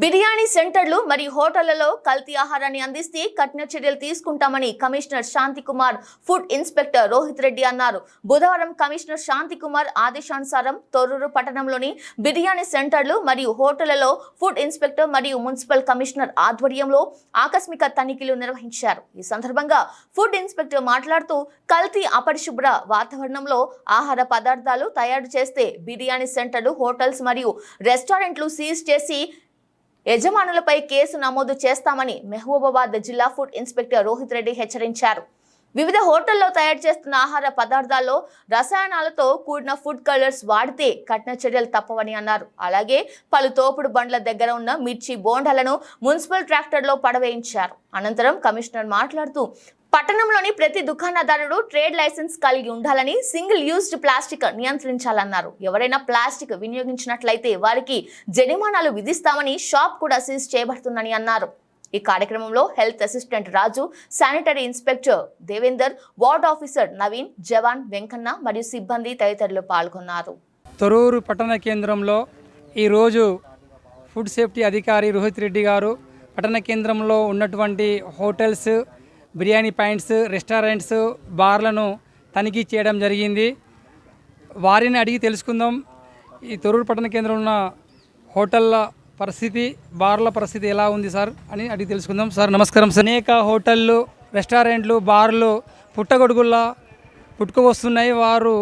బిర్యానీ సెంటర్లు మరియు హోటళ్ళలో కల్తీ ఆహారాన్ని అందిస్తే కఠిన చర్యలు తీసుకుంటామని commissioner Shanthikumar food inspector Rohith Reddy అన్నారు. బుధవారం కమిషనర్ శాంతికుమార్ ఆదేశానుసారం తొర్రూరు పట్టణంలోని బిర్యానీ సెంటర్లు మరియు హోటళ్ళలో ఫుడ్ ఇన్స్పెక్టర్ మరియు మున్సిపల్ కమిషనర్ ఆధ్వర్యంలో ఆకస్మిక తనిఖీలు నిర్వహించారు. ఈ సందర్భంగా ఫుడ్ ఇన్స్పెక్టర్ మాట్లాడుతూ కల్తీ అపరిశుభ్ర వాతావరణంలో ఆహార పదార్థాలు తయారు చేస్తే బిర్యానీ సెంటర్లు హోటల్స్ మరియు రెస్టారెంట్లు సీజ్ చేసి యజమానులపై కేసు నమోదు చేస్తామని మెహబూబాబాద్ జిల్లా ఫుడ్ ఇన్స్పెక్టర్ రోహిత్ రెడ్డి హెచ్చరించారు. వివిధ హోటల్లో తయారు చేస్తున్న ఆహార పదార్థాల్లో రసాయనాలతో కూడిన ఫుడ్ కలర్స్ వాడితే కఠిన చర్యలు తప్పవని అన్నారు. అలాగే పలు తోపుడు బండ్ల దగ్గర ఉన్న మిర్చి బోండాలను మున్సిపల్ ట్రాక్టర్లో పడవేయించారు. అనంతరం కమిషనర్ మాట్లాడుతూ పట్టణంలోని ప్రతి దుకాణదారుడు ట్రేడ్ లైసెన్స్ కలిగి ఉండాలని సింగిల్ యూజ్డ్ ప్లాస్టిక్ నియంత్రించాలన్నారు. ఎవరైనా ప్లాస్టిక్ వినియోగించినట్లయితే వారికి జరిమానాలు విధిస్తామని షాప్ కూడా సీజ్ చేయబడుతుందని అన్నారు. ఈ కార్యక్రమంలో health assistant Raju sanitary inspector Devender ward officer Naveen జవాన్ వెంకన్న మరియు సిబ్బంది తదితరులు పాల్గొన్నారు. తొరూరు పట్టణ కేంద్రంలో ఈరోజు ఫుడ్ సేఫ్టీ అధికారి రోహిత్ రెడ్డి గారు పట్టణ కేంద్రంలో ఉన్నటువంటి హోటల్స్ బిర్యానీ పాయింట్స్ రెస్టారెంట్స్ బార్లను తనిఖీ చేయడం జరిగింది. వారిని అడిగి తెలుసుకుందాం. ఈ తొరూరు పట్టణ కేంద్రంలో ఉన్న హోటళ్ళ పరిస్థితి బార్ల పరిస్థితి ఎలా ఉంది సార్ అని అడిగి తెలుసుకుందాం. సార్ నమస్కారం సార్. అనేక హోటళ్ళు రెస్టారెంట్లు బార్లు పుట్టగొడుగుల్లా పుట్టుకువస్తున్నాయి. వారు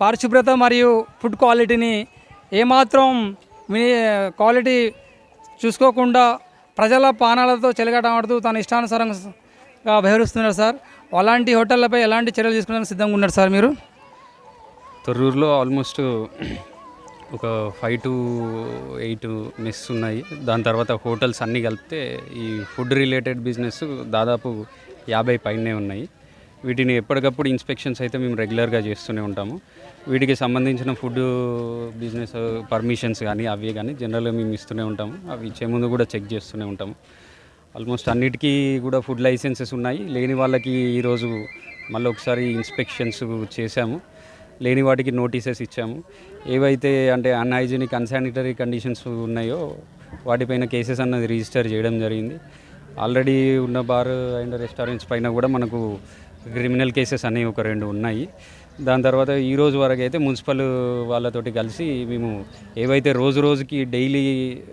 పరిశుభ్రత మరియు ఫుడ్ క్వాలిటీని ఏమాత్రం మీ క్వాలిటీ చూసుకోకుండా ప్రజల పానాలతో చెలగాటమాడుతూ తన ఇష్టానుసారంగా వ్యవహరిస్తున్నారు సార్. అలాంటి హోటళ్ళపై ఎలాంటి చర్యలు తీసుకోవడానికి సిద్ధంగా ఉన్నారు సార్ మీరు? తొర్రూరులో ఆల్మోస్ట్ ఒక ఫైవ్ టు ఎయిట్ మెస్ ఉన్నాయి. దాని తర్వాత హోటల్స్ అన్నీ కలిపితే ఈ ఫుడ్ రిలేటెడ్ బిజినెస్ దాదాపు యాభై పైనే ఉన్నాయి. వీటిని ఎప్పటికప్పుడు ఇన్స్పెక్షన్స్ అయితే మేము రెగ్యులర్గా చేస్తూనే ఉంటాము. వీటికి సంబంధించిన ఫుడ్ బిజినెస్ పర్మిషన్స్ కానీ అవి కానీ జనరల్గా మేము ఇస్తూనే ఉంటాము. అవి ఇచ్చే ముందు కూడా చెక్ చేస్తూనే ఉంటాము. ఆల్మోస్ట్ అన్నిటికీ కూడా ఫుడ్ లైసెన్సెస్ ఉన్నాయి. లేని వాళ్ళకి ఈరోజు మళ్ళీ ఒకసారి ఇన్స్పెక్షన్స్ చేశాము. లేని వాటికి నోటీసెస్ ఇచ్చాము. ఏవైతే అంటే అన్హైజీనిక్ అన్సానిటరీ కండిషన్స్ ఉన్నాయో వాటిపైన కేసెస్ అన్నది రిజిస్టర్ చేయడం జరిగింది. ఆల్రెడీ ఉన్న బార్ అండ్ రెస్టారెంట్స్ పైన కూడా మనకు క్రిమినల్ కేసెస్ అనేవి ఒక రెండు ఉన్నాయి. దాని తర్వాత ఈ రోజు వరకు అయితే మున్సిపల్ వాళ్ళతోటి కలిసి మేము ఏవైతే రోజు రోజుకి డైలీ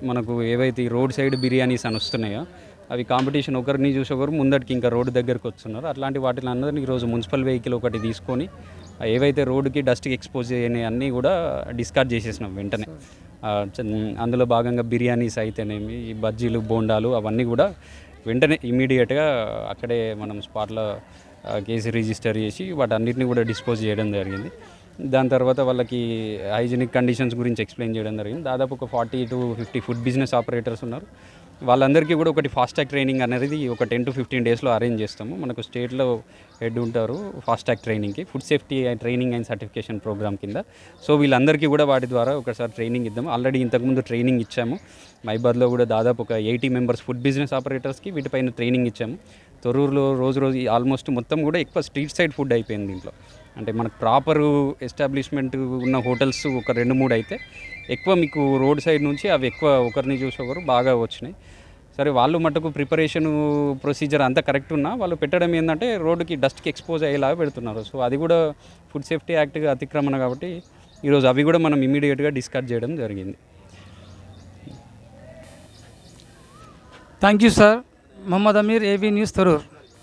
మనకు ఏవైతే రోడ్ సైడ్ బిర్యానీస్ అని వస్తున్నాయో అవి కాంపిటీషన్ ఒకరిని చూసి ఒకరు ముందటికి ఇంకా రోడ్డు దగ్గరకు వస్తున్నారు. అట్లాంటి వాటిని అందరినీ ఈరోజు మున్సిపల్ వెహికల్ ఒకటి తీసుకొని ఏవైతే రోడ్డుకి డస్ట్కి ఎక్స్పోజ్ చేయని అన్నీ కూడా డిస్కార్డ్ చేసేసినాం వెంటనే. అందులో భాగంగా బిర్యానీస్ అయితేనేమి ఈ బజ్జీలు బోండాలు అవన్నీ కూడా వెంటనే ఇమీడియట్గా అక్కడే మనం స్పాట్లో కేసు రిజిస్టర్ చేసి వాటన్నిటిని కూడా డిస్పోజ్ చేయడం జరిగింది. దాని తర్వాత వాళ్ళకి హైజీనిక్ కండిషన్స్ గురించి ఎక్స్ప్లెయిన్ చేయడం జరిగింది. దాదాపు ఒక forty to fifty food business operators ఉన్నారు. వాళ్ళందరికీ కూడా ఒకటి ఫాస్ట్ ట్రాక్ ట్రైనింగ్ అనేది ఒక టెన్ టు ఫిఫ్టీన్ డేస్లో అరేంజ్ చేస్తాము. మనకు స్టేట్లో హెడ్ ఉంటారు ఫాస్ట్ ట్రాక్ ట్రైనింగ్కి food safety training and certification programme కింద. సో వీళ్ళందరికీ కూడా వాటి ద్వారా ఒకసారి ట్రైనింగ్ ఇద్దాము. ఆల్రెడీ ఇంతకుముందు ట్రైనింగ్ ఇచ్చాము. మైబాద్లో కూడా దాదాపు ఒక ఎయిటీ మెంబర్స్ ఫుడ్ బిజినెస్ ఆపరేటర్స్కి వీటిపైన ట్రైనింగ్ ఇచ్చాము. తొర్రూరులో రోజు రోజు ఆల్మోస్ట్ మొత్తం కూడా ఎక్కువ స్ట్రీట్ సైడ్ ఫుడ్ అయిపోయింది దీంట్లో. అంటే మనకు ప్రాపర్ ఎస్టాబ్లిష్మెంట్ ఉన్న హోటల్స్ ఒక రెండు మూడు అయితే ఎక్కువ మీకు రోడ్ సైడ్ నుంచి అవి ఎక్కువ ఒకరిని చూసి ఒకరు బాగా వచ్చినాయి. సరే వాళ్ళు మటుకు ప్రిపరేషన్ ప్రొసీజర్ అంతా కరెక్ట్ ఉన్నా వాళ్ళు పెట్టడం ఏంటంటే రోడ్డుకి డస్ట్కి ఎక్స్పోజ్ అయ్యేలాగా పెడుతున్నారు. సో అది కూడా ఫుడ్ సేఫ్టీ యాక్ట్గా అతిక్రమణ కాబట్టి ఈరోజు అవి కూడా మనం ఇమీడియట్గా డిస్కస్ చేయడం జరిగింది. Thank you sir Mohammed Amir AB news Tharoor